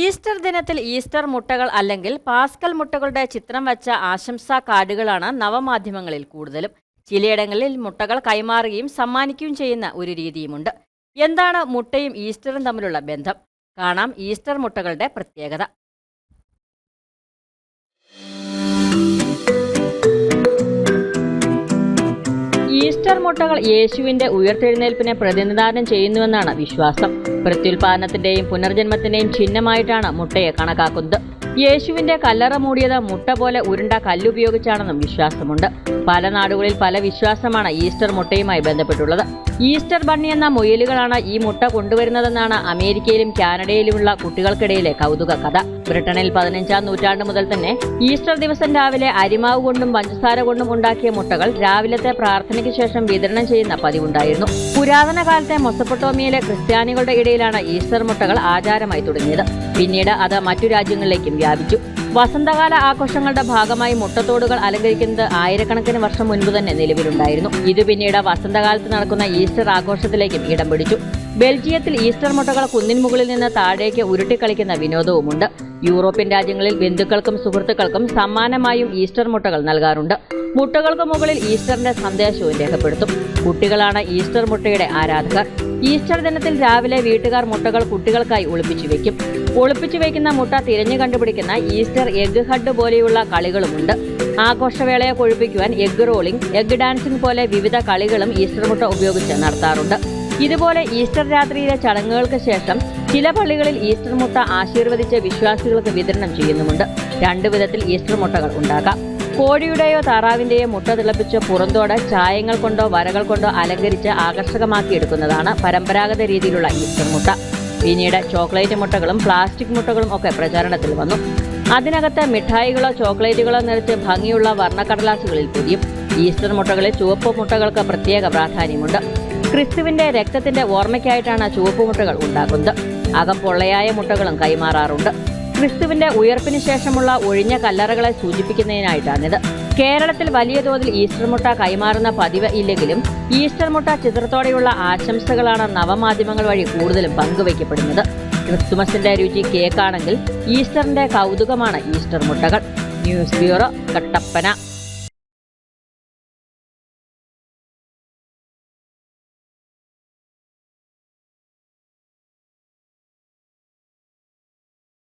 Easter ദിനത്തിൽ Easter മുട്ടകൾ അല്ലെങ്കിൽ പാസ്കൽ മുട്ടകളുടെ ചിത്രം വച്ച ആശംസാ കാർഡുകളാണ് നവമാധ്യമങ്ങളിൽ കൂടുതലും. ചിലയിടങ്ങളിൽ മുട്ടകൾ കൈമാറുകയും സമ്മാനിക്കുകയും ചെയ്യുന്ന ഒരു രീതിയുമുണ്ട്. എന്താണ് മുട്ടയും ഈസ്റ്ററും തമ്മിലുള്ള ബന്ധം? കാണാം ഈസ്റ്റർ മുട്ടകളുടെ പ്രത്യേകത. മുട്ടകൾ യേശുവിന്റെ ഉയർത്തെഴുന്നേൽപ്പിനെ പ്രതിനിധാനം ചെയ്യുന്നുവെന്നാണ് വിശ്വാസം. പ്രത്യുൽപാദനത്തിന്റെയും പുനർജന്മത്തിന്റെയും ചിഹ്നമായിട്ടാണ് മുട്ടയെ കണക്കാക്കുന്നത്. യേശുവിന്റെ കല്ലറ മൂടിയത് മുട്ട പോലെ ഉരുണ്ട കല്ലുപയോഗിച്ചാണെന്നും വിശ്വാസമുണ്ട്. പല നാടുകളിൽ പല വിശ്വാസമാണ് ഈസ്റ്റർ മുട്ടയുമായി ബന്ധപ്പെട്ടുള്ളത്. ഈസ്റ്റർ ബണ്ണി എന്ന മുയലുകളാണ് ഈ മുട്ട കൊണ്ടുവരുന്നതെന്നാണ് അമേരിക്കയിലും കാനഡയിലുമുള്ള കുട്ടികൾക്കിടയിലെ കൗതുക കഥ ബ്രിട്ടനിൽ പതിനഞ്ചാം നൂറ്റാണ്ട് മുതൽ തന്നെ ഈസ്റ്റർ ദിവസം രാവിലെ അരിമാവ് കൊണ്ടും പഞ്ചസാര കൊണ്ടും ഉണ്ടാക്കിയ മുട്ടകൾ രാവിലത്തെ പ്രാർത്ഥനയ്ക്ക് ശേഷം വിതരണം ചെയ്യുന്ന പതിവുണ്ടായിരുന്നു. പുരാതന കാലത്തെ മൊസപ്പൊട്ടോമിയയിലെ ക്രിസ്ത്യാനികളുടെ ഇടയിലാണ് ഈസ്റ്റർ മുട്ടകൾ ആചാരമായി തുടങ്ങിയത്. പിന്നീട് അത് മറ്റു രാജ്യങ്ങളിലേക്കും വ്യാപിച്ചു. വസന്തകാല ആഘോഷങ്ങളുടെ ഭാഗമായി മുട്ടത്തോടുകൾ അലങ്കരിക്കുന്നത് ആയിരക്കണക്കിന് വർഷം മുൻപ് തന്നെ നിലവിലുണ്ടായിരുന്നു. ഇത് പിന്നീട് വസന്തകാലത്ത് നടക്കുന്ന ഈസ്റ്റർ ആഘോഷത്തിലേക്കും ഇടം പിടിച്ചു. ബെൽജിയത്തിൽ ഈസ്റ്റർ മുട്ടകൾ കുന്നിൻ മുകളിൽ നിന്ന് താഴേക്ക് ഉരുട്ടിക്കളിക്കുന്ന വിനോദവുമുണ്ട്. യൂറോപ്യൻ രാജ്യങ്ങളിൽ ബന്ധുക്കൾക്കും സുഹൃത്തുക്കൾക്കും സമ്മാനമായും ഈസ്റ്റർ മുട്ടകൾ നൽകാറുണ്ട്. മുട്ടകൾക്ക് മുകളിൽ ഈസ്റ്ററിന്റെ സന്ദേശവും രേഖപ്പെടുത്തും. കുട്ടികളാണ് ഈസ്റ്റർ മുട്ടയുടെ ആരാധകർ. ഈസ്റ്റർ ദിനത്തിൽ രാവിലെ വീട്ടുകാർ മുട്ടകൾ കുട്ടികൾക്കായി ഒളിപ്പിച്ചു വെക്കും. ഒളിപ്പിച്ചു വയ്ക്കുന്ന മുട്ട തിരഞ്ഞു കണ്ടുപിടിക്കുന്ന ഈസ്റ്റർ എഗ് ഹഡ് പോലെയുള്ള കളികളുമുണ്ട്. ആഘോഷവേളയെ കൊഴുപ്പിക്കുവാൻ എഗ് റോളിംഗ് എഗ് ഡാൻസിംഗ് പോലെ വിവിധ കളികളും ഈസ്റ്റർ മുട്ട ഉപയോഗിച്ച് നടത്താറുണ്ട്. ഇതുപോലെ ഈസ്റ്റർ രാത്രിയിലെ ചടങ്ങുകൾക്ക് ശേഷം ചില പള്ളികളിൽ ഈസ്റ്റർ മുട്ട ആശീർവദിച്ച് വിശ്വാസികൾക്ക് വിതരണം ചെയ്യുന്നുമുണ്ട്. രണ്ടു വിധത്തിൽ ഈസ്റ്റർ മുട്ടകൾ ഉണ്ടാക്കാം. കോഴിയുടെയോ താറാവിന്റെയോ മുട്ട തിളപ്പിച്ച് പുറന്തോട് ചായങ്ങൾ കൊണ്ടോ വരകൾ കൊണ്ടോ അലങ്കരിച്ച് ആകർഷകമാക്കിയെടുക്കുന്നതാണ് പരമ്പരാഗത രീതിയിലുള്ള ഈസ്റ്റർ മുട്ട. പിന്നീട് ചോക്ലേറ്റ് മുട്ടകളും പ്ലാസ്റ്റിക് മുട്ടകളും ഒക്കെ പ്രചാരണത്തിൽ വന്നു. അതിനകത്ത് മിഠായികളോ ചോക്ലേറ്റുകളോ നിറച്ച് ഭംഗിയുള്ള വർണക്കടലാസുകളിൽ പൊതിയും. ഈസ്റ്റർ മുട്ടകളിൽ ചുവപ്പ് മുട്ടകൾക്ക് പ്രത്യേക പ്രാധാന്യമുണ്ട്. ക്രിസ്തുവിന്റെ രക്തത്തിന്റെ ഓർമ്മയ്ക്കായിട്ടാണ് ചുവപ്പ് മുട്ടകൾ ഉണ്ടാക്കുന്നത്. അകം പൊള്ളയായ മുട്ടകളും കൈമാറാറുണ്ട്. ക്രിസ്തുവിന്റെ ഉയർപ്പിന് ശേഷമുള്ള ഒഴിഞ്ഞ കല്ലറകളെ സൂചിപ്പിക്കുന്നതിനായിട്ടാണിത്. കേരളത്തിൽ വലിയ തോതിൽ ഈസ്റ്റർ മുട്ട കൈമാറുന്ന പതിവ് ഇല്ലെങ്കിലും ഈസ്റ്റർ മുട്ട ചിത്രത്തോടെയുള്ള ആശംസകളാണ് നവമാധ്യമങ്ങൾ വഴി കൂടുതലും പങ്കുവയ്ക്കപ്പെടുന്നത്. ക്രിസ്തുമസിന്റെ രുചി കേക്കാണെങ്കിൽ ഈസ്റ്ററിന്റെ കൗതുകമാണ് ഈസ്റ്റർ മുട്ടകൾ. News bureau Kattappana.